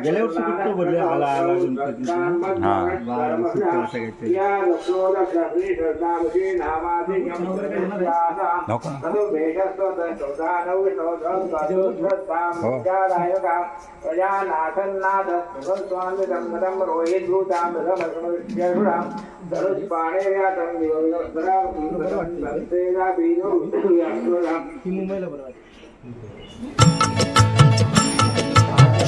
गेल्या वर्षी कुठं बोलले? आला, आला गणपती. हा. मुंबईला बरोबर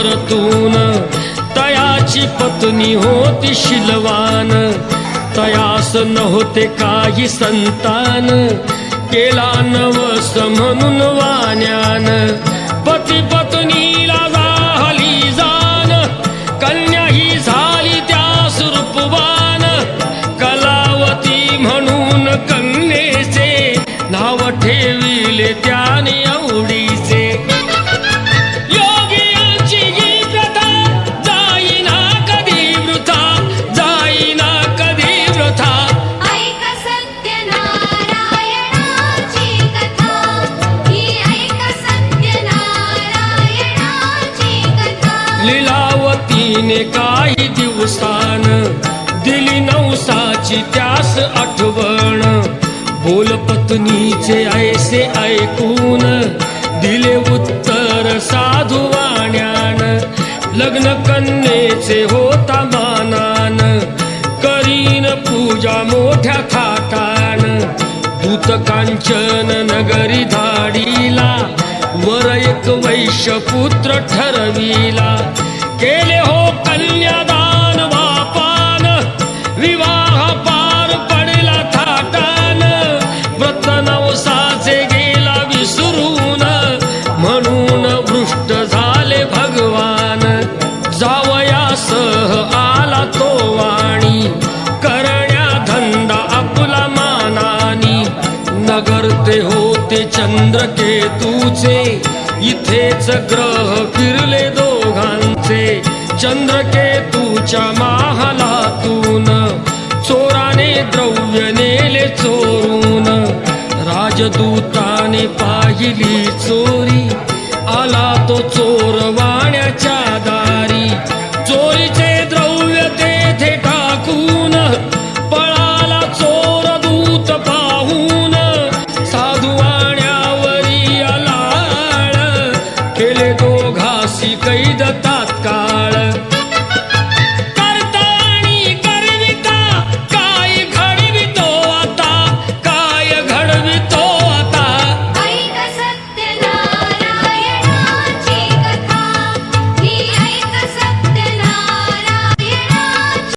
परतून तयाची पत्नी होती शिलवान. तयास नव्हते काही संतान. केला नवस म्हणून वाण्यान. लिलावतीने काही दिवसान दिली नवसाची त्यास आठवण. बोल पत्नीचे ऐसे ऐकून दिले उत्तर साधू वाण्यान. लग्न कन्येचे होता मानान. करीन पूजा मोठ्या थाटान. दूत कांचन नगरी धाडीला वर एक वैश्यपुत्र ठरविला. नगर ते होते चंद्रकेतूचे. इथेच ग्रह फिरले दोघांचे. चंद्रकेतूच्या महालातून चोराने द्रव्य नेले चोरून. राजदूताने पाहिली चोरी. आला तो चोर वाण्याच्या दारी.